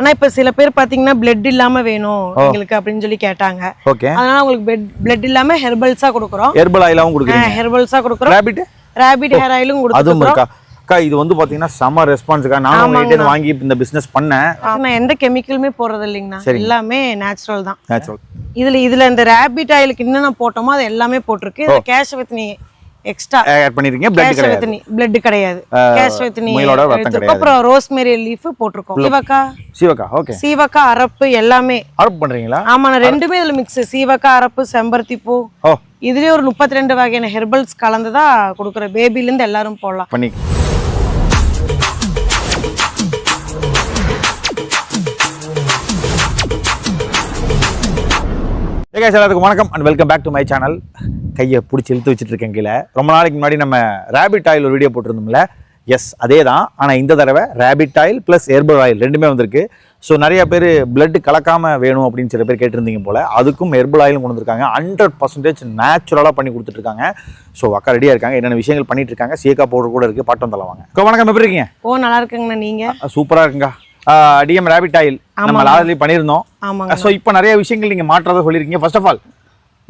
ஆனா இப்ப சில பேர் பாத்தீங்கன்னா பிளட் இல்லாம வேணும் எங்களுக்கு அப்படின்னு சொல்லி கேட்டாங்க. ஓகே. அதனால உங்களுக்கு பிளட் இல்லாம ஹெர்பல்ஸா கொடுக்குறோம். ஹெர்பல் ஆயிலாவும் கொடுக்குறீங்க. ஹெர்பல்ஸா கொடுக்குறோம். ரேபிட் ரேபிட் ஹேர் ஆயிலும் இருக்கா? அக்கா இது வந்து பாத்தீங்கன்னா செம ரெஸ்பான்ஸ்க்கா நானும் உங்ககிட்ட வாங்கி இந்த பிசினஸ் பண்ணேன். நான் எந்த கெமிக்கலுமே போடுறது இல்லைங்கண்ணா. எல்லாமே நேச்சுரல் தான். நேச்சுரல் இதுல இதுல இந்த ரேபிட் ஆயிலுக்கு என்னென்ன போட்டோமோ அது எல்லாமே போட்டிருக்கு. இந்த கேஷவத்தினி எக்ஸ்ட்ரா ஆட் பண்ணிருக்கீங்க பிளட் கிடையாது. பிளட் கிடையாது. கேஷவத்தினி முயலோட ரத்தம் எடுத்திருக்கோம் அப்புறம் ரோஸ்மேரி லீஃப் போட்டிருக்கோம். சீவக்கா? சிவக்கா ஓகே சீவக்கா அரப்பு எல்லாமே. அறுப்பு பண்றீங்களா? ஆமா நான் ரெண்டுமே இதுல மிக்ஸ் சீவக்கா அரப்பு செம்பருத்தி பூ. இதுலயே ஒரு முப்பத்தி ரெண்டு வகையான ஹெர்பல்ஸ் கலந்துதா கொடுக்குற பேபில இருந்து எல்லாரும் போடலாம். பண்ணி ஏகா எல்லாத்துக்கும் வணக்கம் and welcome back to my channel கையை பிடிச்சி இழுத்து வச்சுட்டு இருக்கேன் கீழே. ரொம்ப நாளைக்கு முன்னாடி நம்ம ரேபிட் ஆயில் ஒரு வீடியோ போட்டிருந்தோம்ல. எஸ் அதே தான் ஆனால் இந்த தடவை rapid oil plus herbal oil ரெண்டுமே வந்திருக்கு. ஸோ நிறைய பேர் blood கலக்காம வேணும் அப்படின்னு சில பேர் கேட்டிருந்தீங்க போல. அதுக்கும் ஹெர்பல் ஆயிலும் கொண்டு வந்திருக்காங்க. ஹண்ட்ரட் பர்சன்டேஜ் நேச்சுரலாக பண்ணி கொடுத்துட்ருக்காங்க ஸோ அக்கா ரெடியாக இருக்காங்க. என்னென்ன விஷயங்கள் பண்ணிட்டு இருக்காங்க சீக்கா பவுடர் கூட இருக்குது பாட்டம் தலை வாங்க. வணக்கம். எப்படி இருக்கீங்க? ஓ நல்லா இருக்குங்கண்ணா. நீங்க? சூப்பராக இருக்குங்க. டிஎம் ரேபிட் ஆயில் நம்ம லாஸ்ட்லி பண்ணியிருந்தோம். ஆமாங்க. ஸோ இப்போ நிறைய விஷயங்கள் நீங்கள் மாற்றதை சொல்லியிருக்கீங்க. ஃபர்ஸ்ட் ஆஃப் ஆல்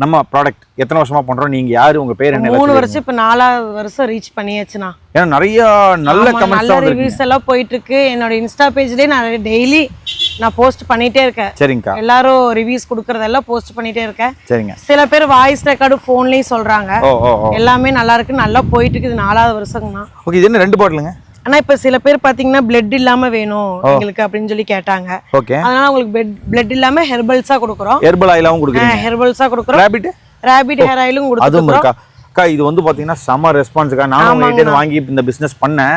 நம்ம ப்ராடக்ட் எத்தனை வருஷமா பண்ணுறோம் நீங்கள் யார்? உங்கள் பேர் என்ன? மூணு வருஷம் இப்ப நாலாவது வருஷம் ரீச் பண்ணியாச்சுண்ணா. ஏன்னா நிறைய நல்ல கமெண்ட்ஸ் நல்ல ரிவ்யூஸ் எல்லாம் போயிட்டு இருக்கு என்னோட இன்ஸ்டா பேஜ்லயே நான் டெய்லி நான் போஸ்ட் பண்ணிட்டே இருக்கேன். சரிங்கக்கா. எல்லாரும் ரிவ்யூஸ் கொடுக்கறதெல்லாம் போஸ்ட் பண்ணிட்டே இருக்கேன். சரிங்க. சில பேர் வாய்ஸ் ரெக்கார்டு ஃபோன்லயும் சொல்றாங்க. எல்லாமே நல்லா இருக்கு. நல்லா போயிட்டு இருக்குது இது நாலாவது வருஷங்கண்ணா. ஓகே இது என்ன? ரெண்டு பாட்டிலுங்க ஆனா இப்ப சில பேர் பாத்தீங்கன்னா பிளட் இல்லாம வேணும் எங்களுக்கு அப்படின்னு சொல்லி கேட்டாங்க. ஓகே. அதனால உங்களுக்கு பிளட் இல்லாம ஹெர்பல்ஸா கொடுக்குறோம். ஹெர்பல் ஆயிலாவும் கொடுக்குறீங்க. ஹெர்பல்ஸா கொடுக்குறோம். ரேபிட் ரேபிட் ஹேர் ஆயிலும் இருக்கா? அக்கா இது வந்து பாத்தீங்கன்னா செம ரெஸ்பான்ஸ்க்கா நானும் உங்ககிட்ட வாங்கி இந்த பிசினஸ் பண்ணேன்.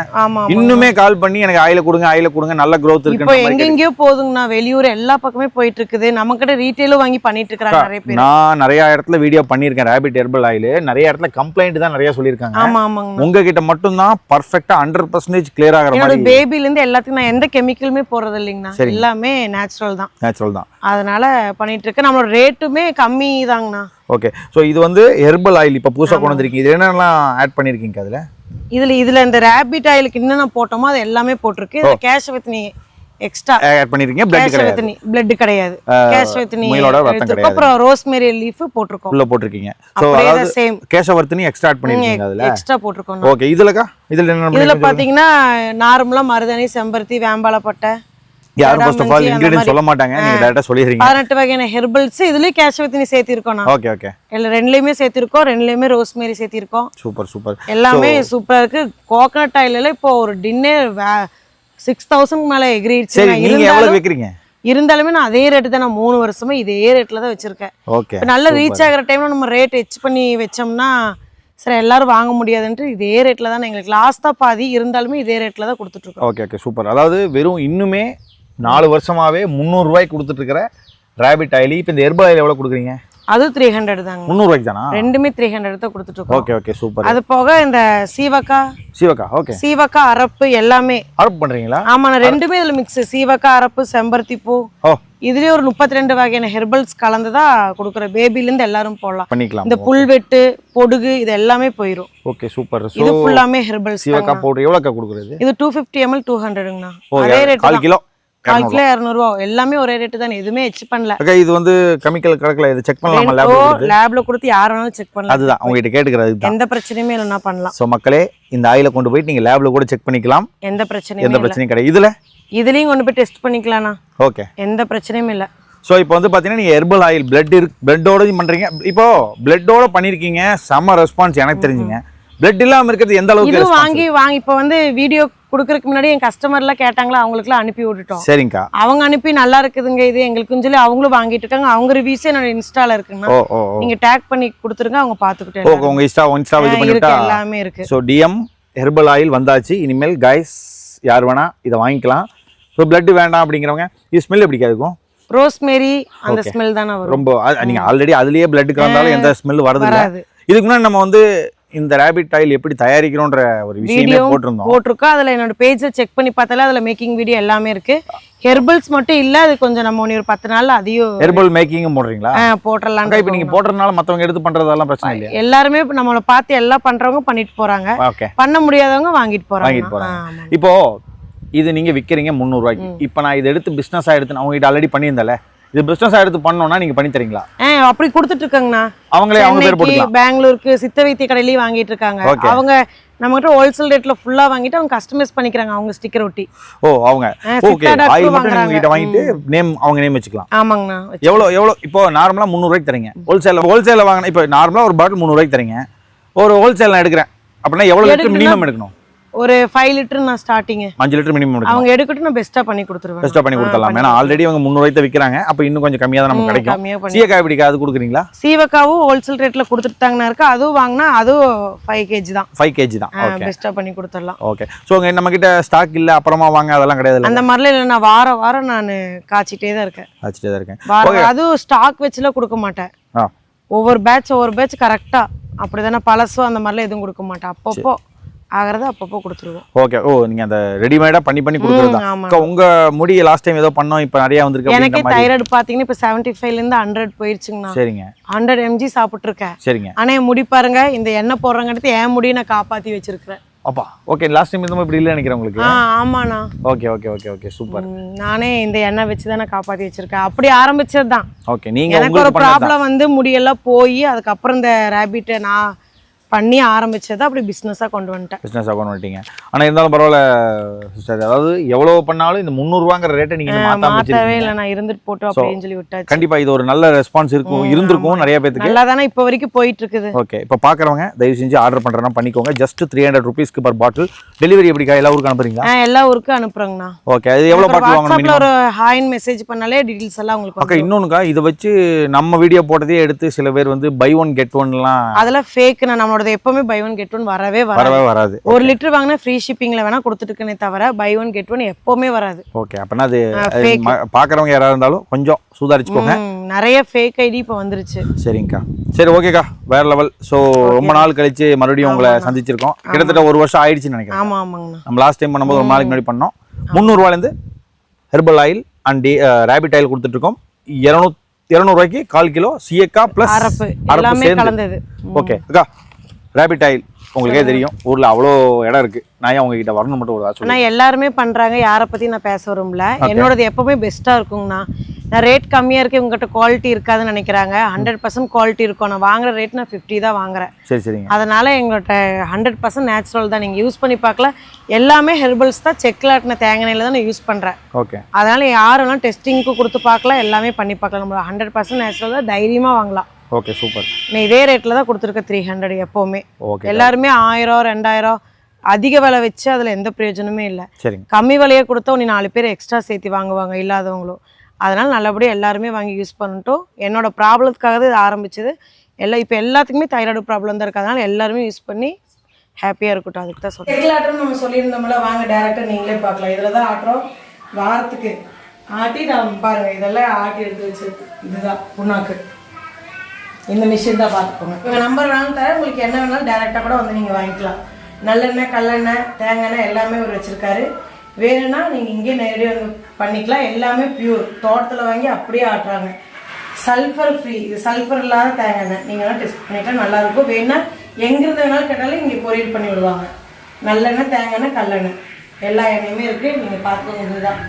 இன்னுமே கால் பண்ணி எனக்கு ஆயில கொடுங்க ஆயில கொடுங்க நல்ல growth இப்போ இருக்குன்ற மாதிரி எங்கெங்கயோ போகுதுங்கண்ணா வெளியூர் எல்லா பக்கமே போயிட்டு இருக்குது நம்ம கிட்ட ரீட்டைலும் வாங்கி பண்ணிட்டு இருக்காங்க நிறைய பேர். நான் நிறைய இடத்துல வீடியோ பண்ணியிருக்கேன். ரேபிட் ஹெர்பல் ஆயில் நிறைய இடத்துல கம்ப்ளைண்ட் தான் நிறைய சொல்லியிருக்காங்க. ஆமா ஆமாங்கண்ணா. உங்ககிட்ட மட்டும்தான் பர்ஃபெக்டா ஹண்ட்ரட் பர்சன்டேஜ் கிளியர் ஆகிற என்னோட மாதிரி பேபில இருந்து எல்லாத்துக்கும் நான் எந்த கெமிக்கலுமே போடுறது இல்லைங்கண்ணா. எல்லாமே நேச்சுரல் தான். நேச்சுரல் தான். அதனால பண்ணிட்டு இருக்கேன் நம்மளோட ரேட்டுமே கம்மி தாங்கண்ணா. ஓகே ஸோ இது வந்து ஹெர்பல் ஆயில் இப்போ புதுசாக கொண்டு வந்திருக்கீங்க. இது என்னெல்லாம் ஆட் பண்ணியிருக்கீங்க அதில்? இதுல இதுல இந்த ரேபிட் ஆயிலுக்கு என்னென்ன போட்டோமோ அது எல்லாமே போட்டிருக்கு. இதுல கேஷவத்தினி எக்ஸ்ட்ரா ஆட் பண்ணியிருக்கீங்க பிளட் கிடையாது. பிளட் கிடையாது. கேஷவத்தினி முயலோட ரத்தம் எடுத்திருக்கோம் அப்புறம் ரோஸ்மேரி லீஃப் போட்டிருக்கோம். உள்ள போட்டிருக்கீங்க. அப்படியே அதாவது சேம் கேசவர்த்தினி எக்ஸ்ட்ரா ஆட் பண்ணியிருக்கீங்க அதில்? எக்ஸ்ட்ரா போட்டிருக்கோம் ஓகே இதுலக்கா? இதில் என்ன இதுல பண்ணிருக்கீங்க? பாத்தீங்கன்னா நார்மலா மருதாணி செம்பருத்தி வேம்பாலப்பட்டை யாரும் ஃபர்ஸ்ட் ஆஃப் ஆல் இன்கிரீடியன்ட். சொல்ல மாட்டாங்க நீங்க டேரக்டா சொல்லிடுறீங்க. பதினெட்டு வகையான ஹெர்பல்ஸ் இதுலயும் கேஷவத்தினி சேர்த்திருக்கோம் ஓகே ஓகே இல்ல ரெண்டுலயுமே சேர்த்திருக்கோம். ரெண்டுலயுமே ரோஸ்மேரி சேர்த்திருக்கோம். சூப்பர் சூப்பர் எல்லாமே சூப்பரா இருக்கு. கோகனட் ஆயில இப்போ ஒரு டின்னர் சிக்ஸ் தௌசண்ட் மேல எகிரிடுச்சு சரி நீங்க எவ்வளவு வைக்கிறீங்க? இருந்தாலுமே நான் அதே ரேட்டு தான் நான் மூணு வருஷமா இதே ரேட்ல தான் வச்சிருக்கேன். ஓகே நல்ல ரீச் ஆகுற டைம்ல நம்ம ரேட் ஹெச் பண்ணி வச்சோம்னா சரி எல்லாரும் வாங்க முடியாதுன்ட்டு இதே ரேட்ல தான் எங்களுக்கு லாஸ்டா பாதி இருந்தாலுமே இதே ரேட்ல தான் கொடுத்துட்டு இருக்கோம். ஓகே ஓகே சூப்பர் அதாவது வெறும் இன்னுமே நாலு வருஷமாவே முந்நூறு ரூபாய்க்கு கொடுத்துட்டு இருக்கிற ரேபிட் ஆயில் இப்போ இந்த ஹெர்பல் ஆயில் எவ்வளவு கொடுக்குறீங்க? அது த்ரீ ஹண்ட்ரட் தாங்க. முந்நூறு ரூபாய்க்கு தானா ரெண்டுமே த்ரீ ஹண்ட்ரட் தான் கொடுத்துட்டு ஓகே ஓகே சூப்பர் அது போக இந்த சீவக்கா. சிவக்கா ஓகே சீவக்கா அரப்பு எல்லாமே. அறுப்பு பண்றீங்களா? ஆமா நான் ரெண்டுமே இதுல மிக்ஸ் சீவக்கா அரப்பு செம்பருத்தி பூ இதுலயே ஒரு முப்பத்தி ரெண்டு வகையான ஹெர்பல்ஸ் கலந்துதா கொடுக்குற பேபில இருந்து எல்லாரும் போடலாம். பண்ணிக்கலாம் இந்த புல்வெட்டு பொடுகு இது எல்லாமே போயிடும் ஓகே சூப்பர் இது ஃபுல்லாமே ஹெர்பல்ஸ் சிவக்கா பவுடர் எவ்வளோக்கா கொடுக்குறது? இது டூ ஃபிஃப்டி எம்எல் டூ ஹண்ட்ரடுங்கண்ணா அதே ரேட் கால் கிலோ? கால் இரநூறுவா. எல்லாமே ஒரே ரேட்டு தான். எதுவுமே ஹெச் பண்ணல. அக்கா இது வந்து கெமிக்கல் கணக்கில் இது செக் பண்ணலாமா ஓ லேப் லேப்ல கொடுத்து யார் வேணாலும் செக் பண்ணலாம். அதுதான். உங்ககிட்ட கேட்டுக்கிறது எந்த பிரச்சனையுமே இல்லைன்னா பண்ணலாம். ஸோ மக்களே இந்த ஆயிலை கொண்டு போயிட்டு நீங்கள் லேபில் கூட செக் பண்ணிக்கலாம். எந்த பிரச்சனையுமே எந்த பிரச்சனையும் கிடையாது. இதில்? இதுலயும் கொண்டு போய் டெஸ்ட் பண்ணிக்கலாம்ண்ணா. ஓகே எந்த பிரச்சனையும் இல்லை. ஸோ இப்போ வந்து பார்த்தீங்கன்னா நீங்கள் ஹெர்பல் ஆயில் பிளட் இருக்கு பிளட்டோடயும் பண்ணுறீங்க இப்போ பிளட்டோட பண்ணியிருக்கீங்க செம்ம ரெஸ்பான்ஸ் எனக்கு தெரிஞ்சுங்க. பிளட் இல்லாமல் இருக்கிறது எந்த அளவுக்கு? வாங்கி வாங்கி இப்போ வந்து வீடியோ கொடுக்கறதுக்கு முன்னாடி என் கஸ்டமர்லாம் கேட்டாங்களா அவங்களுக்குலாம் அனுப்பி விட்டுட்டோம். சரிங்கக்கா. அவங்க அனுப்பி நல்லா இருக்குதுங்க இது எங்களுக்குன்னு சொல்லி அவங்களும் வாங்கிட்டு இருக்காங்க. அவங்க ரிவ்யூஸே என்னோட இன்ஸ்டால இருக்குங்கண்ணா நீங்க டேக் பண்ணி கொடுத்துருங்க அவங்க பாத்துக்கிட்டே ஓ உங்கள் இன்ஸ்டா இன்ஸ்டா இது இருக்கு பண்ணிவிட்டா? எல்லாமே இருக்கு. ஸோ டிஎம் ஹெர்பல் ஆயில் வந்தாச்சு. இனிமேல் கைஸ் யார் வேணா இதை வாங்கிக்கலாம். ஸோ blood வேண்டாம் அப்படிங்கிறவங்க இது ஸ்மெல் எப்படி இருக்கும்? ரோஸ்மேரி அந்த. ஸ்மெல் தானே வரும். ரொம்ப நீங்க ஆல்ரெடி அதுலயே பிளட் கலந்தாலும் எந்த ஸ்மெல் வரது. இல்ல இதுக்கு முன்னாடி நம்ம வந்து இந்த ரேபிட் ஆயில் எப்படி தயாரிக்கிறோன்ற ஒரு விஷயமே போட்டிருந்தோம். போட்டிருக்கோம் அதுல என்னோட பேஜ்ல செக் பண்ணி பார்த்தாலே அதுல மேக்கிங் வீடியோ எல்லாமே இருக்கு. ஹெர்பல்ஸ் மட்டும் இல்ல அது கொஞ்சம் நம்ம ஒன்று ஒரு பத்து நாள்ல அதையும் ஹெர்பல் மேக்கிங்கும் போடுறீங்களா? அக்கா இப்போ நீங்க போடுறதுனால மத்தவங்க எடுத்து பண்றதெல்லாம் பிரச்சனை இல்லையா? எல்லாருமே நம்மளை பார்த்து எல்லாம் பண்றவங்க பண்ணிட்டு போறாங்க. ஓகே பண்ண முடியாதவங்க வாங்கிட்டு போறாங்க. வாங்கிட்டு போறாங்க. ஆமா. இப்போ இது நீங்க விற்கிறீங்க முந்நூறுவாய்க்கு இப்போ நான் இதை எடுத்து பிஸ்னஸாக எடுத்து நான் உங்ககிட்ட ஆல்ரெடி பண்ணியிருந்தேன்ல? இது பிஸ்னஸாக எடுத்து பண்ணோம்னா நீங்க பண்ணி தரீங்களா? அப்படி கொடுத்துட்டு இருக்காங்கண்ணா அவங்களே அவங்க பேர் போட்டுக்கலாம். பெங்களூருக்கு சித்த வைத்திய கடையிலயும் வாங்கிட்டு இருக்காங்க. அவங்க நம்மகிட்ட ஹோல்சேல் ரேட்ல ஃபுல்லா வாங்கிட்டு அவங்க கஸ்டமைஸ் பண்ணிக்கிறாங்க அவங்க ஸ்டிக்கர் ஒட்டி ஓ அவங்க. ஓகே ஆயில் மட்டும். நீங்க வாங்கிட்டு நேம் அவங்க நேம் வச்சுக்கலாம். ஆமாங்கண்ணா. வச்சு- எவ்வளோ எவ்வளோ இப்போ நார்மலாக முந்நூறுவாய்க்கு தரீங்க. ஹோல்சேலில் ஹோல்சேலில் வாங்கினா இப்போ நார்மலாக ஒரு பாட்டில் முந்நூறுவாய்க்கு தரீங்க. ஒரு ஹோல்சேல் நான் எடுக்கிறேன். அப்படின்னா எவ்வளோ லிட்டர் மினிமம் எடுக்கணும்? ஒரு ஃபைவ் லிட்டர் நான் ஸ்டார்டிங் அஞ்சு லிட்டர் மினிமம் அவங்க எடுக்கட்டும் நான் பெஸ்டா பண்ணி கொடுத்துருவேன். பெஸ்ட்டாக பண்ணி கொடுத்துடலாம். ஏன்னா ஆல்ரெடி அவங்க முந்நூறுவாய்க்கு விற்கிறாங்க அப்போ இன்னும் கொஞ்சம் கம்மியாக தான் நமக்கு கிடைக்கும். சீயக்காய் பிடிக்கா அது கொடுக்குறீங்களா? சீவக்காவும் ஹோல்சேல் ரேட்ல கொடுத்துட்டாங்கண்ணா இருக்கு. அதுவும் வாங்கினா அதுவும் ஃபைவ் கேஜி தான். ஃபைவ் கேஜி தான். ஓகே பெஸ்டா பண்ணி கொடுத்துடலாம். ஓகே ஸோ நம்ம கிட்ட ஸ்டாக் இல்லை. அப்புறமா வாங்க. அதெல்லாம் கிடையாது அந்த மாதிரிலாம் இல்லை. நான் வார வாரம் நான் காய்ச்சிட்டே தான் இருக்கேன். வச்சுட்டே தான் இருக்கேன். அதுவும் ஸ்டாக் வச்சுலாம் கொடுக்க மாட்டேன். ஒவ்வொரு பேட்ச் ஒவ்வொரு பேட்ச் கரெக்டா அப்படிதானே பழசும் அந்த மாதிரிலாம் எதுவும் கொடுக்க மாட்டேன். அப்பப்போ. ஆகிறத அப்பப்போ கொடுத்துருவோம். ஓகே ஓ நீங்கள் அந்த ரெடிமேடாக பண்ணி பண்ணி கொடுக்குறது? தான் ஆமா. அக்கா, உங்க முடி லாஸ்ட் டைம் ஏதோ பண்ணோம் இப்போ நிறைய வந்திருக்கு எனக்கே தைராய்டு பார்த்தீங்கன்னா இப்போ செவன்ட்டி ஃபைவ்லேருந்து ஹண்ட்ரட் போயிடுச்சுங்கண்ணா சரிங்க. ஹண்ட்ரட் எம்ஜி சாப்பிட்ருக்கேன் சரிங்க. ஆனால் என் முடி பாருங்க இந்த எண்ணெய் போடுறங்கிறது என் முடியை நான் காப்பாற்றி வச்சிருக்கிறேன். அப்பா ஓகே லாஸ்ட் டைம் இந்த மாதிரி இப்படி இல்லை நினைக்கிறேன் உங்களுக்கு. ஆ ஆமாண்ணா. Okay okay okay okay super நானே இந்த எண்ணெய் வச்சு தான் காப்பாற்றி வச்சிருக்கேன். அப்படி ஆரம்பிச்சது தான் ஓகே நீங்க எனக்கு ஒரு ப்ராப்ளம் வந்து முடியெல்லாம் போய் அதுக்கப்புறம் இந்த ரேபிட்டை நான் பண்ணி ஆரம்பிச்சதை அப்படி பிஸ்னஸாக கொண்டு வந்துட்டேன். பிஸ்னஸ் அக்கௌண்ட் பண்ணிட்டீங்க ஆனா இருந்தாலும் பரவாயில்ல சிஸ்டர் அதாவது எவ்வளவு பண்ணாலும் இந்த முந்நூறுவாங்கிற ரேட்டை நீங்க இன்னும் மாத்தாம மாற்றவே இல்லை. நான் இருந்துட்டு போட்டோம் அப்படின்னு சொல்லி விட்டாச்சு. கண்டிப்பா இது ஒரு நல்ல ரெஸ்பான்ஸ் இருக்கும் இருந்திருக்கும் நிறைய பேத்துக்கு. நல்லா தானே இப்போ வரைக்கும் போயிட்டு இருக்குது ஓகே இப்போ பார்க்குறவங்க தயவு செஞ்சு ஆர்டர் பண்ணுறேன்னா பண்ணிக்கோங்க. ஜஸ்ட் த்ரீ ஹண்ட்ரட் ருபீஸ்க்கு பர் பாட்டில் டெலிவரி எப்படிக்கா? எல்லா ஊருக்கு அனுப்புறீங்களா? எல்லா ஊருக்கும் அனுப்புறேங்கண்ணா. ஓகே அது எவ்வளோ பாட்டில் வாங்கணும் ஒரு ஹாய்னு மெசேஜ் பண்ணாலே டீடைல்ஸ் எல்லாம் உங்களுக்கு வந்துரும். இன்னொன்னுக்கா இதை வச்சு நம்ம வீடியோ போட்டதே எடுத்து சில பேர் வந்து பை ஒன் கெட் ஒன்லாம் அதெல்லாம் ஃபேக் நான் நம்மளோட எப்பவுமே பை ஒன் கெட் ஒன் வரவே வரவே வராது. ஒரு லிட்டர் வாங்கினா ஃப்ரீ ஷிப்பிங்ல வேணா கொடுத்துட்டுக்கனே தவிர பை ஒன் கெட் ஒன் எப்பவுமே வராது. ஓகே அப்படின்னா அது. பார்க்குறவங்க யாராவது இருந்தாலும் கொஞ்சம் சுதாரிச்சுக்கோங்க. நிறைய ஃபேக் ஐடி இப்போ வந்துருச்சு. சரிங்கக்கா. சரி ஓகேக்கா வேற லெவல் ஸோ ரொம்ப நாள் கழிச்சு மறுபடியும் உங்களை சந்திச்சிருக்கோம். கிட்டத்தட்ட ஒரு வருஷம் ஆயிடுச்சுன்னு நினைக்கிறேன். ஆமா ஆமாங்கண்ணா. நம்ம லாஸ்ட் டைம் பண்ணும்போது ஒரு நாளைக்கு முன்னாடி பண்ணோம். முந்நூறுவாலேருந்து herbal oil and rapid oil கொடுத்துட்ருக்கோம் இரநூத் இரநூறுவாய்க்கு கால் கிலோ சியக்கா ப்ளஸ் அரப்பு. அரப்பு எல்லாமே சேர்ந்து. கலந்தது. ஓகே அக்கா. ரேபிட் ஆயில் உங்களுக்கே தெரியும். ஊர்ல அவ்வளோ இடம் இருக்கு. நான் ஏன் உங்ககிட்ட வரணும் மட்டும் ஒரு எல்லாருமே பண்றாங்க. யாரை பத்தி நான் பேச வரும்ல என்னோடது எப்பவுமே பெஸ்டா இருக்குங்கண்ணா. நான் ரேட் கம்மியா இருக்கு. உங்ககிட்ட குவாலிட்டி இருக்காதுன்னு நினைக்கிறாங்க. ஹண்ட்ரட் பர்சன்ட் குவாலிட்டி இருக்கும். நான் வாங்குற ரேட் நான் ஃபிஃப்டி தான் வாங்குறேன். சரி சரிங்க. அதனால எங்கள்கிட்ட ஹண்ட்ரட் பர்சன்ட் நேச்சுரல் தான். நீங்கள் யூஸ் பண்ணி பார்க்கல. எல்லாமே ஹெர்பல்ஸ் தான். செக்கில் ஆட்டின தேங்காய் எண்ணெயில தான் நான் யூஸ் பண்ணுறேன் ஓகே அதனால யாரெல்லாம் டெஸ்டிங்க்கு கொடுத்து பார்க்கலாம் எல்லாமே பண்ணி பார்க்கலாம் நம்ம ஹண்ட்ரட் பர்சன்ட் நேச்சுரல் தான். தைரியமாக வாங்கலாம். ஓகே சூப்பர் நான் இதே ரேட்டில் தான் கொடுத்துருக்கேன் த்ரீ ஹண்ட்ரட் எப்போவுமே. ஓகே எல்லாருமே ஆயிரம் ரெண்டாயிரம் அதிக விலை வச்சு அதில் எந்த பிரயோஜனமே இல்லை. சரிங்க. கம்மி விலையை கொடுத்தா நீ நாலு பேர் எக்ஸ்ட்ரா சேர்த்து வாங்குவாங்க இல்லாதவங்களும். அதனால நல்லபடியாக எல்லாருமே வாங்கி யூஸ் பண்ணட்டும். என்னோட ப்ராப்ளத்துக்காக தான் இது ஆரம்பிச்சது. எல்லாம் இப்போ எல்லாத்துக்குமே தைராய்டு ப்ராப்ளம் தான் இருக்கு அதனால எல்லாருமே யூஸ் பண்ணி ஹாப்பியாக இருக்கட்டும். அதுக்கு தான் ஆட்டுறோம் நம்ம சொல்லியிருந்தோம்ல வாங்க டேரெக்டாக நீங்களே பார்க்கலாம். இதில் தான் ஆட்டுறோம். வாரத்துக்கு ஆட்டி நான் பாருங்க இதெல்லாம் ஆட்டி எடுத்து வச்சிருக்கு. இதுதான் புண்ணாக்கு. இந்த மிஷின் தான் பார்த்துக்கோங்க. இவங்க நம்பர் வேணாலும் தர உங்களுக்கு என்ன வேணாலும் டேரெக்டாக கூட வந்து நீங்கள் வாங்கிக்கலாம். நல்லெண்ணெய் கல்லெண்ணெய் தேங்காய் எண்ணெய் எல்லாமே அவர் வச்சுருக்காரு. வேணும்னா நீங்கள் இங்கேயே நேரடியாக வந்து பண்ணிக்கலாம். எல்லாமே பியூர் தோட்டத்தில் வாங்கி அப்படியே ஆட்டுறாங்க. சல்ஃபர் ஃப்ரீ இது சல்ஃபர் இல்லாத தேங்காய் எண்ணெய். நீங்கள் வேணால் டெஸ்ட் பண்ணிக்கலாம் நல்லாயிருக்கும் வேணும்னா எங்கிருந்து வேணாலும் கேட்டாலும் இங்கே பொரியல் பண்ணி விடுவாங்க. நல்லெண்ணெய் தேங்காய் எண்ணெய் கல்லெண்ணெய். எல்லா எண்ணெயுமே இருக்குது நீங்கள் பார்த்துக்கோங்க இதுதான்.